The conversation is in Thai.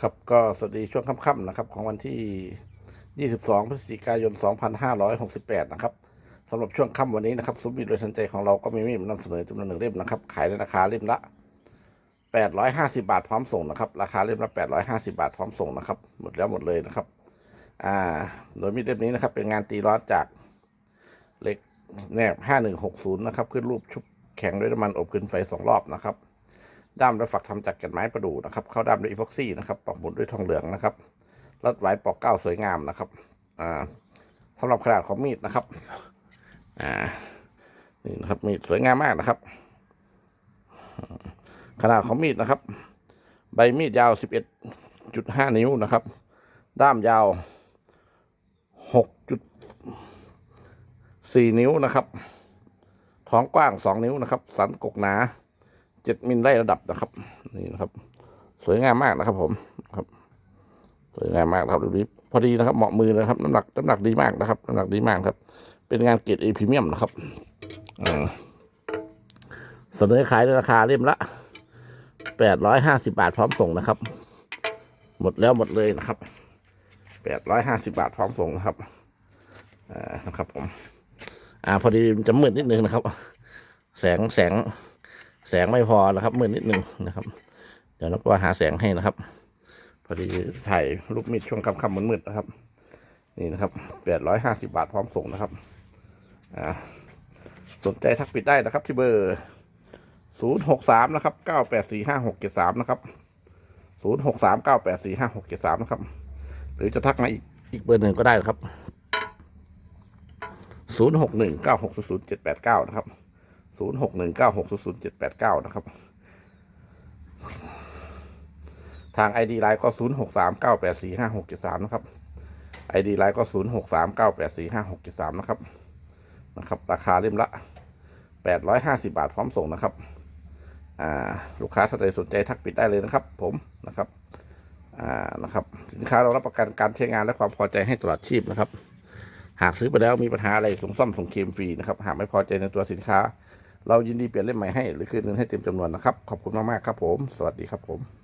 ครับก็สวัสดีช่วงค่ำๆนะครับ ของวันที่ 22 พฤศจิกายน 2568 นะครับสำหรับช่วงค่ำวันนี้นะครับซุ้มมีดโดยทันใจของเราก็มีมีดนำเสนอจำนวนหนึ่งเล่มนะครับ ขายในราคาเล่มละ 850 บาทพร้อมส่งนะครับ ราคาเล่มละ 850 บาทพร้อมส่งนะครับ หมดแล้วหมดเลยนะครับ อ่า โดยมีดเล่มนี้นะครับ เป็นงานตีร้อนจากเหล็กแนบ 5160 นะครับ ขึ้นรูปชุบแข็งด้วยน้ำมันอบขึ้นไฟสองรอบนะครับ ด้ามและฝักทำจากแก่นไม้ประดู่นะครับ เข้าด้ามด้วยอีพ็อกซี่นะครับปักหมุดด้วยทองเหลืองนะครับรัดไว้ปอกเก้าสวยงามนะครับ อ่าสำหรับขนาดของมีดนะครับ อ่า นี่นะครับมีดสวยงามมากนะครับ ขนาดของมีดนะครับ ใบมีดยาว11.5นิ้วนะครับ ด้ามยาว6.4นิ้วนะครับ ท้องกว้าง2นิ้วนะครับ สันกกหนา เจ็ดมิลไล่ระดับนะครับ นี่นะครับ สวยงามมากนะครับ ผมครับ สวยงามมากครับดูนี้พอดีนะครับ เหมาะมือนะครับ น้ำหนักน้ำหนักดีมากนะครับ น้ำหนักดีมากครับ เป็นงานเกรดเอพรีเมียมนะครับเสนอขายในราคาเล่มละแปดร้อยห้าสิบาทพร้อมส่งนะครับ หมดแล้วหมดเลยนะครับแปดร้อยห้าสิบาทพร้อมส่งนะครับอ่านะครับผม อ่า พอดีมันจะมืดนิดนึงนะครับ แสงแสง แสงไม่พอนะครับมืดนิดนึงนะครับ เดี๋ยวนักว่าหาแสงให้นะครับ พอดีถ่ายรูปมีดช่วงค่ำๆมืดๆนะครับ นี่นะครับแปดร้อยห้าสิบาทพร้อมส่งนะครับอ่าสนใจทักปิดได้นะครับที่เบอร์ศูนย์หกสามนะครับเก้าแปดสี่ห้าหกเจ็ดสามนะครับศูนย์หกสามเก้าแปดสี่ห้าหกเจ็ดสามนะครับ หรือจะทักมาอีกอีกเบอร์หนึ่งก็ได้นะครับศูนย์หกหนึ่งเก้าหกศูนย์เจ็ดแปดเก้านะครับ ศูนย์หกหนึ่งเก้าหกศูนย์เจ็ดแปดเก้านะครับ ทาง ID ไลน์ก็ศูนย์หกสามเก้าแปดสี่ห้าหกเจ็ดสามนะครับ ID ไลน์ก็ศูนย์หกสามเก้าแปดสี่ห้าหกเจ็ดสามนะครับ นะครับ ราคาเล่มละแปดร้อยห้าสิบาทพร้อมส่งนะครับ อ่า ลูกค้าท่านใดสนใจทักปิดได้เลยนะครับ ผมนะครับ อ่า นะครับ สินค้าเรารับประกันการใช้งานและความพอใจให้ตลอดชีพนะครับหากซื้อไปแล้วมีปัญหาอะไรส่งซ่อมส่งเคลมฟรีนะครับ หากไม่พอใจในตัวสินค้า เรายินดีเปลี่ยนเล่มใหม่ให้ หรือคืนเงินให้เต็มจำนวนนะครับ ขอบคุณมากๆครับผม สวัสดีครับผม